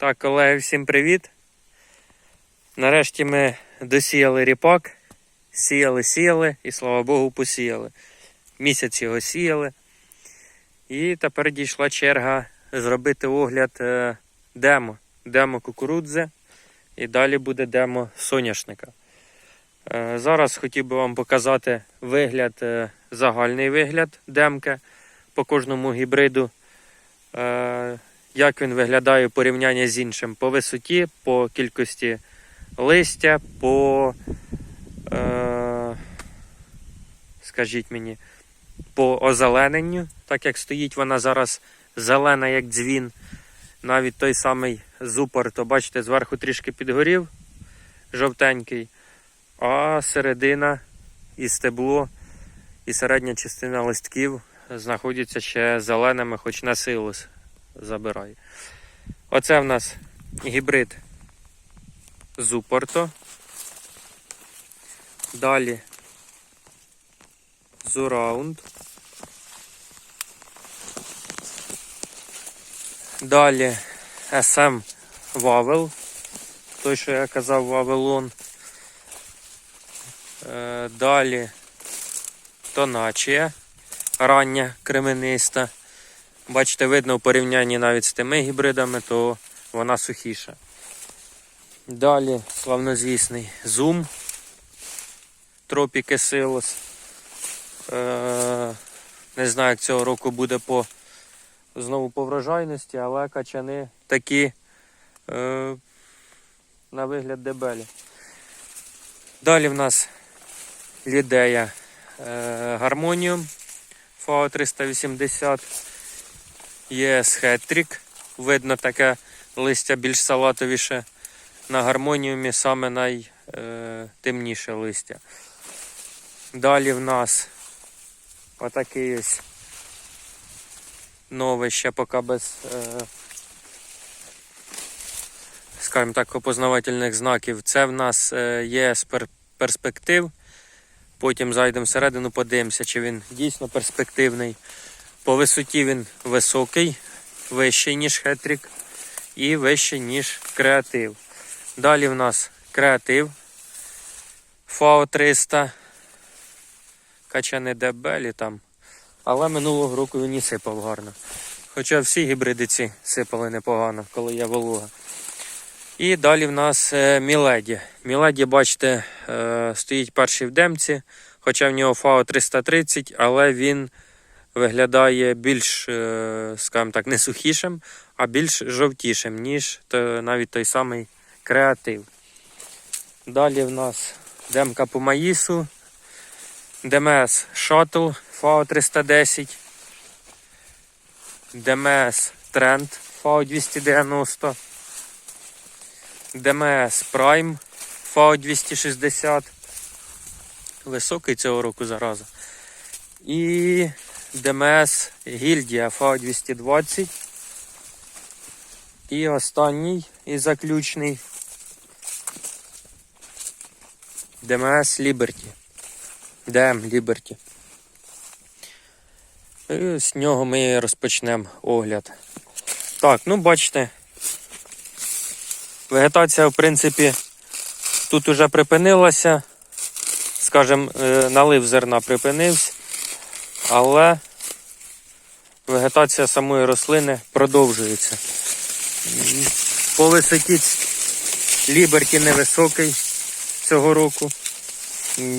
Так, колеги, всім привіт. Нарешті ми досіяли ріпак. Сіяли, сіяли і слава Богу, посіяли. Місяць його сіяли. І тепер дійшла черга зробити огляд е, демо. Демо кукурудзи. І далі буде демо соняшника. Е, зараз хотів би вам показати вигляд, е, загальний вигляд демки по кожному гібриду. Як він виглядає в порівнянні з іншим по висоті, по кількості листя, по, е, скажіть мені, по озелененню, так як стоїть вона зараз зелена, як дзвін. Навіть той самий зупор, то бачите, зверху трішки підгорів, жовтенький, а середина і стебло, і середня частина листків знаходяться ще зеленими, хоч на силос забирає. Оце в нас гібрид Зупорто. Далі Зураунд. Далі SM Вавел. Той, що я казав, Вавилон. Е, Далі Тоначія. Рання кремениста. Бачите, видно в порівнянні навіть з тими гібридами, то вона сухіша. Далі славнозвісний Zoom. Тропіки Силос. Е, не знаю, як цього року буде по знову по врожайності, але качани такі е, на вигляд дебелі. Далі в нас лідея е, Гармоніум FAO 380. Є схетрік. Видно таке листя більш салатовіше. На гармоніумі саме найтемніше листя. Далі в нас отакий ось новий ще поки без, е, скажімо так, опознавательних знаків. Це в нас е, є з пер- перспектив. Потім зайдемо всередину, подивимося, чи він дійсно перспективний. По висоті він високий, вищий, ніж хетрік, і вищий, ніж креатив. Далі в нас креатив FAO 300. Качани дебелі там. Але минулого року він і сипав гарно. Хоча всі гібриди ці сипали непогано, коли є волога. І далі в нас е, Міледі. Міледі, бачите, е, стоїть перший в демці, хоча в нього FAO 330, але він виглядає більш, е, скажімо так, не сухішим, а більш жовтішим, ніж навіть той самий креатив. Далі в нас демка по маїсу, ДМС Shuttle FAO 310, ДМС Trend FAO 290, ДМС Prime FAO 260. Високий цього року зараза. І ДМС Гільдія FAO 220. І останній і заключний ДМС Liberty. ДМ Liberty. І з нього ми розпочнемо огляд. Так, ну бачите, вегетація, в принципі, тут уже припинилася. Скажем, е, налив зерна припинився, але вегетація самої рослини продовжується. По висоті Ліберті невисокий цього року.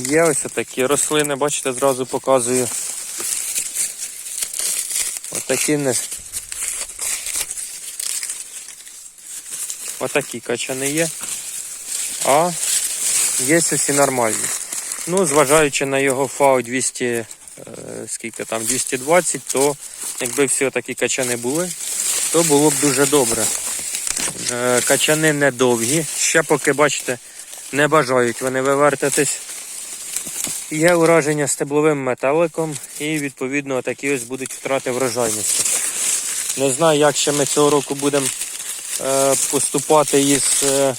Є ось такі рослини, бачите, зразу показую. Отакі не. Отакі качани є. А є усі нормальні. Ну, зважаючи на його фау 200, е, скільки там, 220, то якби всі такі качани були, то було б дуже добре. Е, качани недовгі. Ще поки, бачите, не бажають вони вивертатись. Є ураження стебловим металиком і відповідно такі ось будуть втрати врожайності. Не знаю, як ще ми цього року будемо е, поступати із е,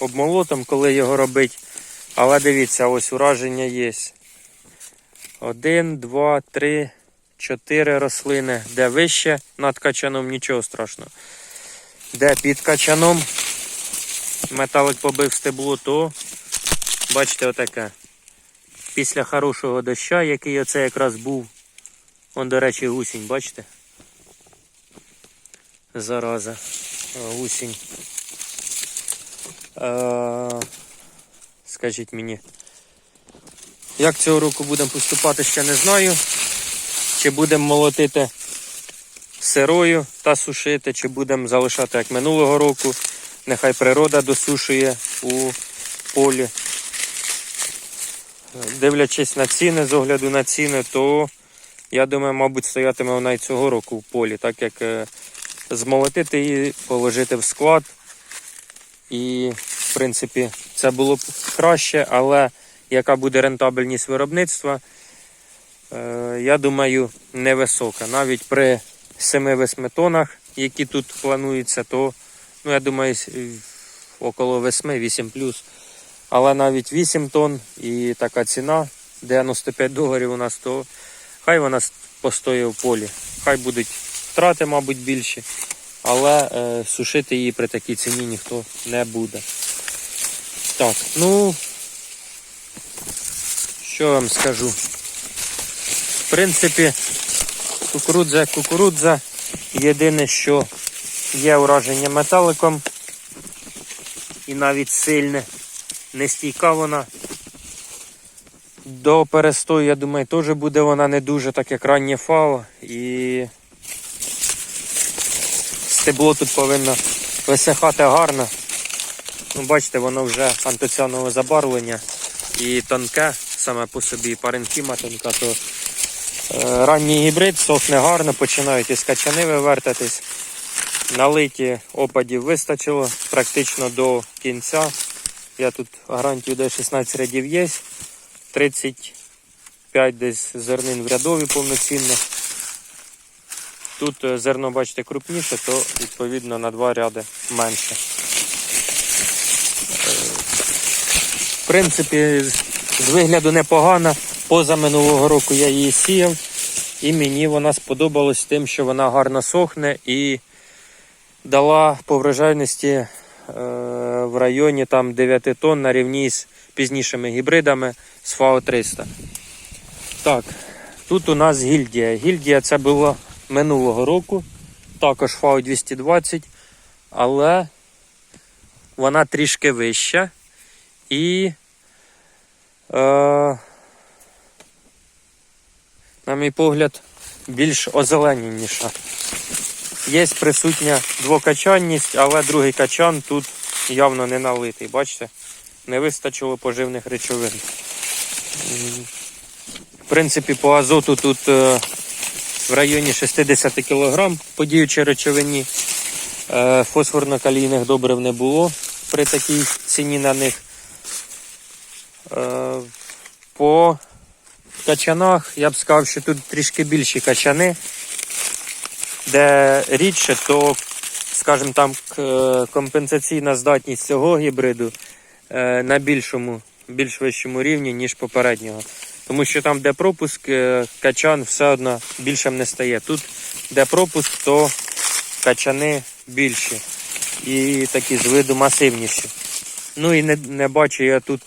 обмолотом, коли його робити. Але дивіться, ось ураження є. Один, два, три, чотири рослини, де вище над качаном, нічого страшного. де під качаном металик побив стебло, то бачите отаке. Після хорошого доща, який оце якраз був. Он, до речі, гусінь, бачите? Зараза. Гусінь. Е, скажіть мені. Як цього року будемо поступати, ще не знаю. Чи будемо молотити сирою та сушити, чи будемо залишати як минулого року. Нехай природа досушує у полі. Дивлячись на ціни, з огляду на ціни, то я думаю, мабуть, стоятиме вона і цього року в полі, так як е, змолотити її, положити в склад. І, в принципі, це було б краще, але яка буде рентабельність виробництва, е, я думаю, невисока. Навіть при 7-8 тонах, які тут плануються, то, ну, я думаю, около 8-8 плюс. Але навіть 8 тонн і така ціна 95 доларів у нас, то хай вона постоїть в полі. Хай будуть втрати, мабуть, більші, але е, сушити її при такій ціні ніхто не буде. Так, ну що вам скажу? В принципі, кукурудза кукурудза. Єдине, що є ураження металиком. І навіть сильне. Нестійка вона. До перестою, я думаю, теж буде вона не дуже, так як раннє фао. І стебло тут повинно висихати гарно. Ну, бачите, воно вже антоціанового забарвлення і тонке, саме по собі паренхіма тонка, то е, ранній гібрид сохне гарно, починають із качани вивертатись. Налиті опадів вистачило практично до кінця. Я тут гарантію де 16 рядів є. 35 десь зернин в рядові повноцінно. Тут е, зерно, бачите, крупніше, то відповідно на два ряди менше. Е, В принципі, з- вигляду непогана. Поза минулого року я її сіяв, і мені вона сподобалась тим, що вона гарно сохне і дала по врожайності е, в районі там 9 тонн на рівні з пізнішими гібридами з ФАО 300. Так, тут у нас гільдія. Гільдія це було минулого року, також ФАО 220, але вона трішки вища і, на мій погляд, більш озеленіша. Є присутня двокачанність, але другий качан тут явно не налитий. Бачите? Не вистачило поживних речовин. В принципі, по азоту тут е, в районі 60 кг по діючій речовині. Е, Фосфорно-калійних добрив не було при такій ціні на них. Е, По качанах я б сказав, що тут трішки більші качани де рідше, то, скажімо там, е, компенсаційна здатність цього гібриду е, на більшому, більш вищому рівні, ніж попереднього. Тому що там, де пропуск, качан все одно більшим не стає. Тут, де пропуск, то качани більші і такі з виду масивніші. Ну і не, не бачу я тут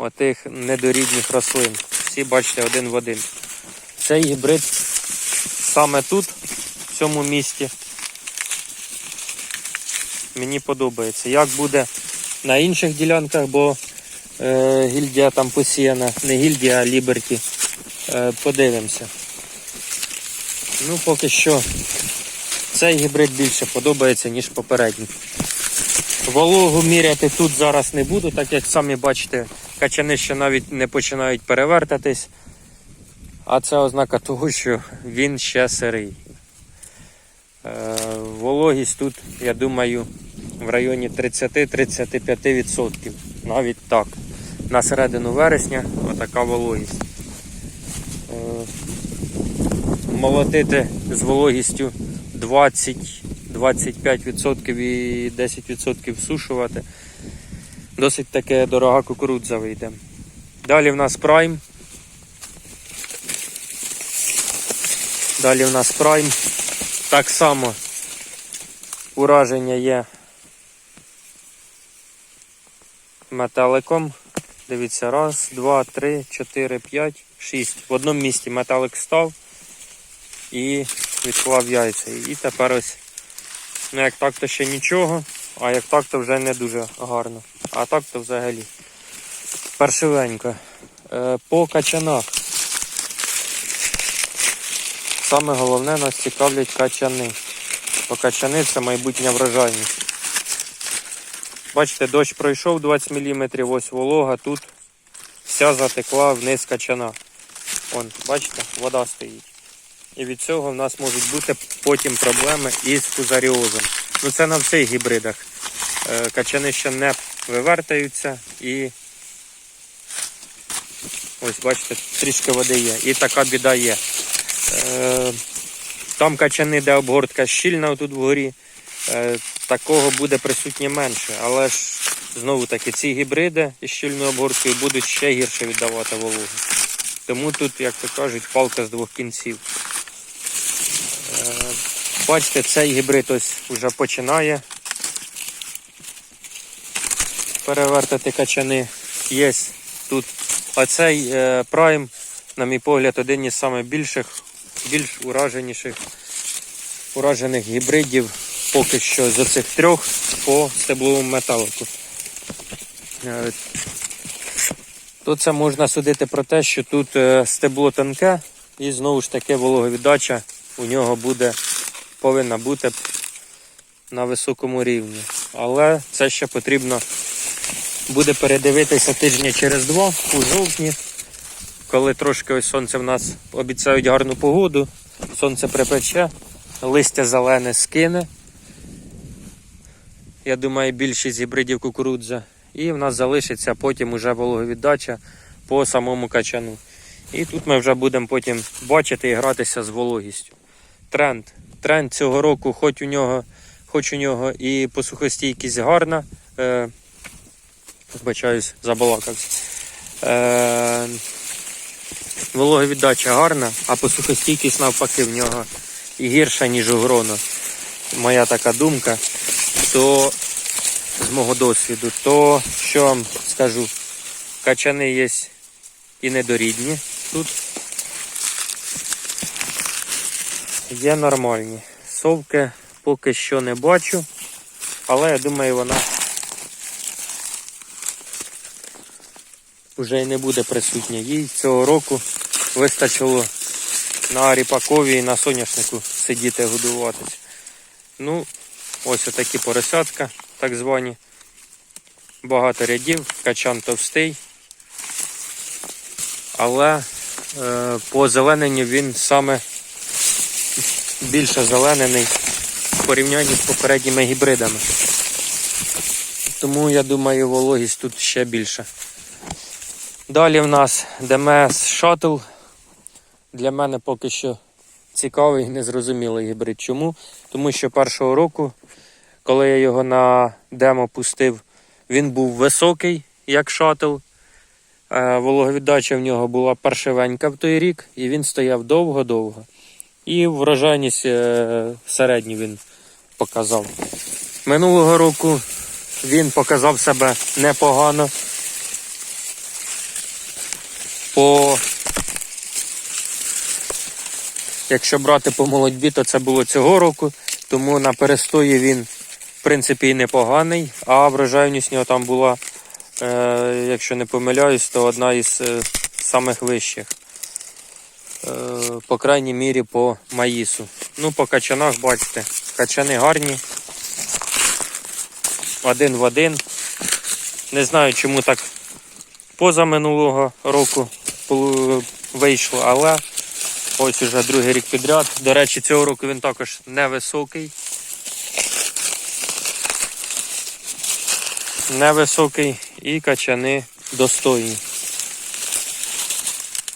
отих недорідних рослин. Всі бачите один в один. Цей гібрид саме тут, в цьому місті, мені подобається. Як буде на інших ділянках, бо е, гільдія там посіяна, не гільдія, а ліберті. Е, подивимося. Ну, поки що цей гібрид більше подобається, ніж попередній. Вологу міряти тут зараз не буду, так як самі бачите, качани ще навіть не починають перевертатись. А це ознака того, що він ще сирий. Е, вологість тут, я думаю, в районі 30-35%. Навіть так. На середину вересня отака вологість. Е, молотити з вологістю 20-25% і 10% всушувати. Досить таке дорога кукурудза вийде. Далі в нас прайм. Далі в нас прайм. Так само ураження є металиком. Дивіться, раз, два, три, чотири, п'ять, шість. В одному місці металик став і відклав яйця. І тепер ось, ну як так, то ще нічого, а як так, то вже не дуже гарно. А так то взагалі. Паршивенько. Е, по качанах. Саме головне нас цікавлять качани. Бо качани це майбутня врожайність. Бачите, дощ пройшов 20 мм, ось волога, тут вся затекла вниз качана. Вон, бачите, вода стоїть. І від цього в нас можуть бути потім проблеми із фузаріозом. Ну це на всіх гібридах. Е, Качани ще не вивертаються і ось бачите, трішки води є. І така біда є. Е, Там качани, де обгортка щільна тут вгорі, е, такого буде присутнє менше. Але ж знову таки ці гібриди із щільною обгорткою будуть ще гірше віддавати вологу. Тому тут, як то кажуть, палка з двох кінців. Е, Бачите, цей гібрид ось вже починає перевертати качани. Є тут оцей е, прайм, на мій погляд, один із найбільших, більш ураженіших уражених гібридів поки що з оцих трьох по стебловому металику. Е, Тут це можна судити про те, що тут е, стебло тонке і знову ж таки вологовіддача у нього буде, повинна бути на високому рівні. Але це ще потрібно буде передивитися тижня через два у жовтні, коли трошки ось сонце в нас обіцяють гарну погоду, сонце припече, листя зелене скине. Я думаю, більшість гібридів кукурудза. І в нас залишиться потім уже вологовіддача по самому качану. І тут ми вже будемо потім бачити і гратися з вологістю. Тренд. Тренд цього року, хоч у нього, хоч у нього і посухостійкість гарна. Е, Вибачаюсь, забалакався. Е, вологовіддача гарна, а посухостійкість навпаки в нього і гірша, ніж у гроно. Моя така думка. То з мого досвіду, то що вам скажу, качани є і недорідні тут. Є нормальні. Совки поки що не бачу, але я думаю, вона вже й не буде присутня. Їй цього року вистачило на ріпакові і на соняшнику сидіти годуватись. Ну, ось отакі поросятка, так звані. Багато рядів, качан товстий. Але е, по зелененню він саме більше зеленений в порівнянні з попередніми гібридами. Тому я думаю, вологість тут ще більша. Далі в нас DMS Shuttle. Для мене поки що цікавий і незрозумілий гібрид. Чому? Тому що першого року, коли я його на демо пустив, він був високий, як шатл. Е, Вологовіддача в нього була паршивенька в той рік, і він стояв довго-довго. І врожайність е, середню він показав. Минулого року він показав себе непогано. По... Якщо брати по молодьбі, то це було цього року, тому на перестої він, в принципі, і непоганий, а врожайність нього там була, е, якщо не помиляюсь, то одна із е, самих вищих. Е, по крайній мірі по маїсу. Ну, по качанах, бачите, качани гарні. Один в один. Не знаю, чому так поза минулого року вийшло, але ось уже другий рік підряд. До речі, цього року він також невисокий. Невисокий і качани достойні.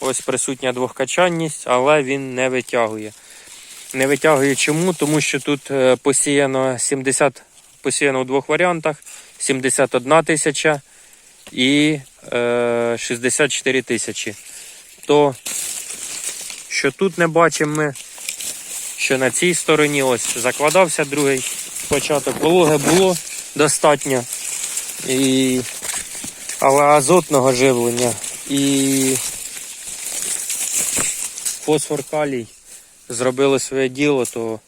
Ось присутня двохкачанність, але він не витягує. Не витягує чому? Тому що тут е, посіяно 70, посіяно у двох варіантах: 71 тисяча і е, 64 тисячі. То, що тут не бачимо ми, що на цій стороні ось закладався другий початок. Вологи було достатньо. І... Але азотного живлення і фосфор калій зробили своє діло, то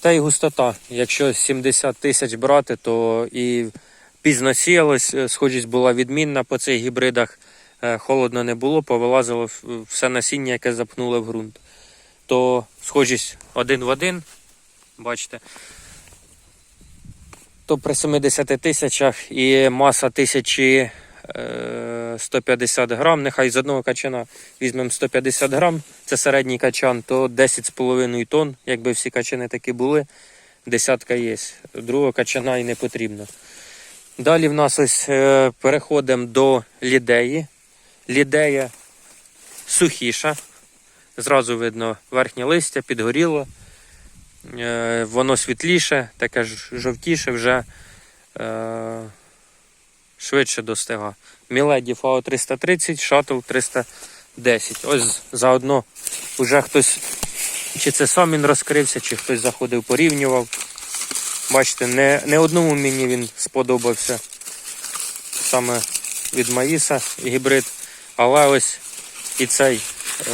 та й густота. Якщо 70 тисяч брати, то і пізно сіялось, е, схожість була відмінна по цих гібридах. Е, Холодно не було, повилазило все насіння, яке запнули в ґрунт. То схожість один в один, бачите. То при 70 тисячах і маса 1150 грам, нехай з одного качана візьмемо 150 грам, це середній качан, то 10,5 тонн, якби всі качани такі були, десятка є. Другого качана і не потрібно. Далі в нас ось е, переходимо до лідеї. Лідея сухіша. Зразу видно верхнє листя, підгоріло. Е, воно світліше, таке ж жовтіше вже е, швидше достига. Міледі FAO 330, шаттл 310. Ось заодно вже хтось, чи це сам він розкрився, чи хтось заходив, порівнював. Бачите, не, не одному мені він сподобався саме від Маїса гібрид, але ось і цей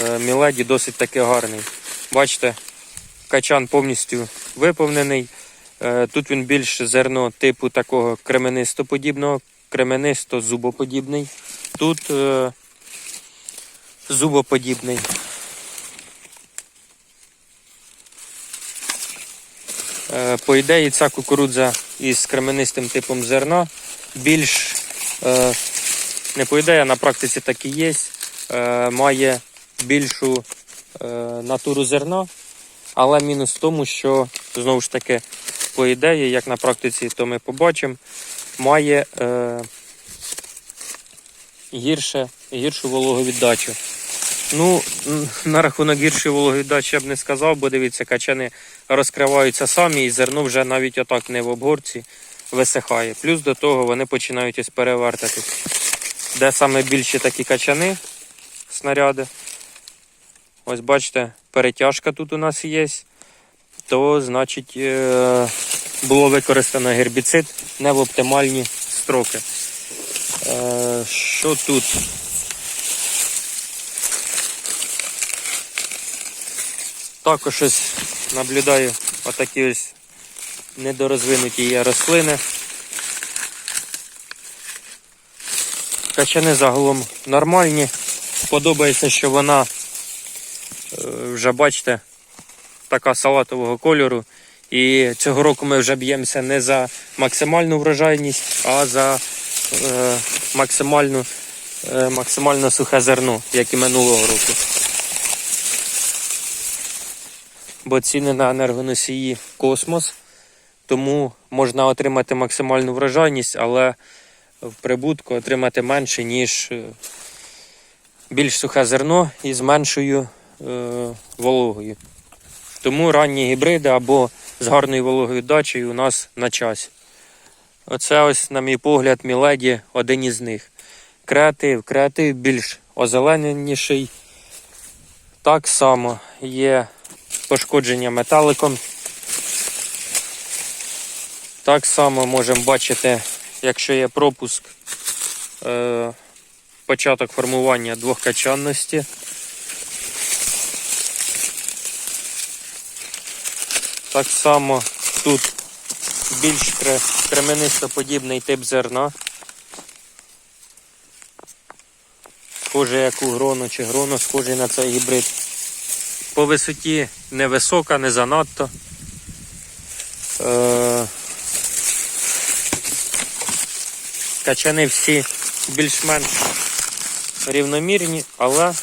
е, Міледі досить таки гарний. Бачите, качан повністю виповнений. Е, Тут він більш зерно типу такого кременистоподібного, кременисто-зубоподібний. Тут е, зубоподібний. Е, По ідеї, ця кукурудза із кременистим типом зерна більш, е, не по ідеї, а на практиці так і є, е, має більшу е, натуру зерна, але мінус в тому, що знову ж таки, по ідеї, як на практиці, то ми побачимо, має е, гірше, гіршу вологовіддачу. Ну, на рахунок гіршої вологовіддачі я б не сказав, бо дивіться, качани розкриваються самі, і зерно вже навіть отак не в обгорці висихає. Плюс до того вони починають ось перевертатись. Де саме більші такі качани, снаряди. Ось бачите, перетяжка тут у нас є. То значить е, було використано гербіцид не в оптимальні строки. Е, Що тут? Також ось наблюдаю отакі ось недорозвинуті є рослини. Качани загалом нормальні. Подобається, що вона е, вже бачите, така салатового кольору. І цього року ми вже б'ємося не за максимальну врожайність, а за е, максимальну, е, максимально сухе зерно, як і минулого року. Бо ціни на енергоносії космос, тому можна отримати максимальну врожайність, але в прибутку отримати менше, ніж е, більш сухе зерно із меншою е, вологою. Тому ранні гібриди або з гарною вологою дачею у нас на часі. Оце ось, на мій погляд, Міледі один із них. Креатив. Креатив більш озелененіший. Так само є пошкодження металиком. Так само можемо бачити, якщо є пропуск, е, початок формування двохкачанності. Так само тут більш кре- кременистоподібний тип зерна. Схоже як у грону чи гроно схожий на цей гібрид. По висоті невисока, не занадто. Е, Качани всі більш-менш рівномірні, але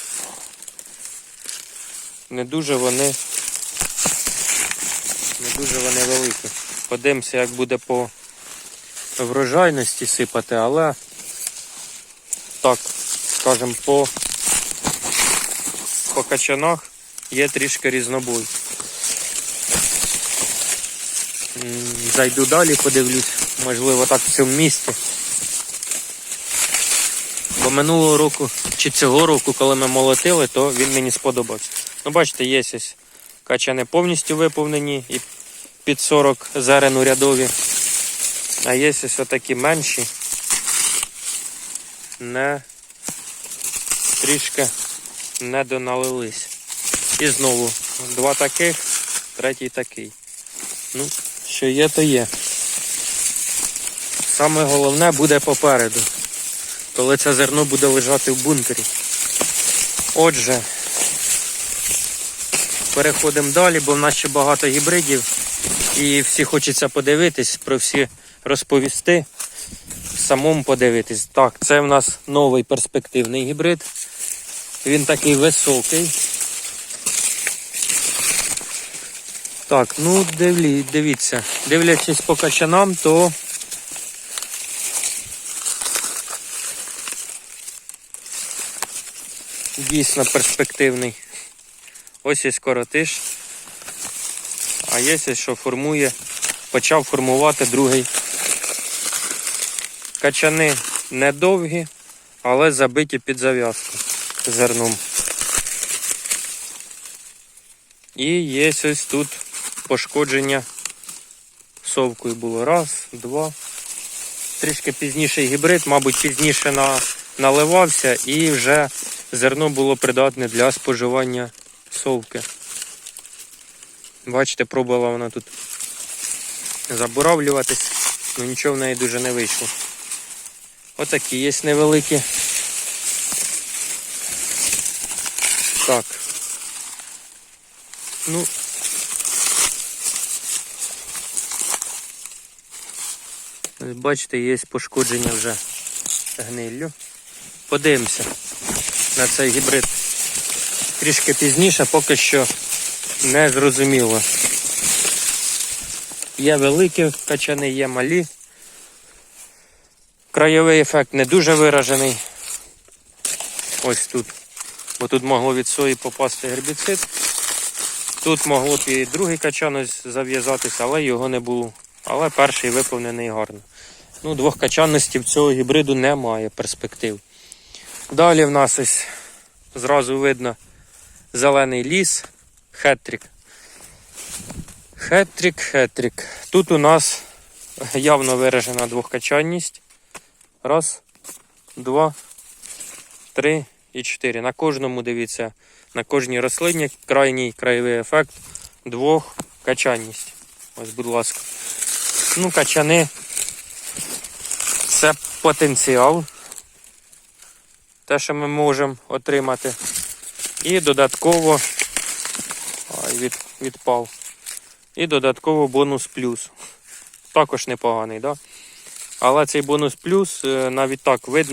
не дуже вони не дуже вони великі. Подивимося, як буде по врожайності сипати, але так, скажімо, по, по качанах є трішки різнобой. Зайду далі, подивлюсь, можливо, так в цьому місці. Бо минулого року чи цього року, коли ми молотили, то він мені сподобався. Ну, бачите, є ось Качани повністю виповнені і під 40 зерен у рядові. А є ось такі менші. Не трішки не доналились. І знову два таких, третій такий. Ну, що є, то є. Саме головне буде попереду, коли це зерно буде лежати в бункері. Отже, переходимо далі, бо в нас ще багато гібридів. І всі хочеться подивитись, про всі розповісти, самому подивитись. Так, це в нас новий перспективний гібрид. Він такий високий. Так, ну дивлі, дивіться, дивлячись по качанам, то дійсно перспективний. Ось є коротиш. А є що формує, почав формувати другий. Качани недовгі, але забиті під зав'язку зерном. І є ось тут пошкодження совкою було. Раз, два. Трішки пізніший гібрид, мабуть, пізніше на, наливався і вже зерно було придатне для споживання совки. Бачите, пробувала вона тут забуравлюватись, але нічого в неї дуже не вийшло. Отакі є невеликі. Так. Ну. Бачите, є пошкодження вже гниллю. Подивимося на цей гібрид трішки пізніше, поки що не зрозуміло. Є великі качани, є малі. Краєвий ефект не дуже виражений. Ось тут. Бо тут могло від сої попасти гербіцид. Тут могло б і другий качан ось зав'язатися, але його не було. Але перший виповнений гарно. Ну, двохкачанності в цього гібриду немає перспектив. Далі в нас ось зразу видно зелений ліс, хеттрік. Хеттрік, хеттрік. Тут у нас явно виражена двохкачанність. Раз, два, три і чотири. На кожному, дивіться, на кожній рослині крайній краєвий ефект двохкачанність. Ось, будь ласка. Ну, качани. Це потенціал. Те, що ми можемо отримати. І додатково від, відпав. І додатково бонус плюс. Також непоганий, да? Але цей бонус плюс е, навіть так видно.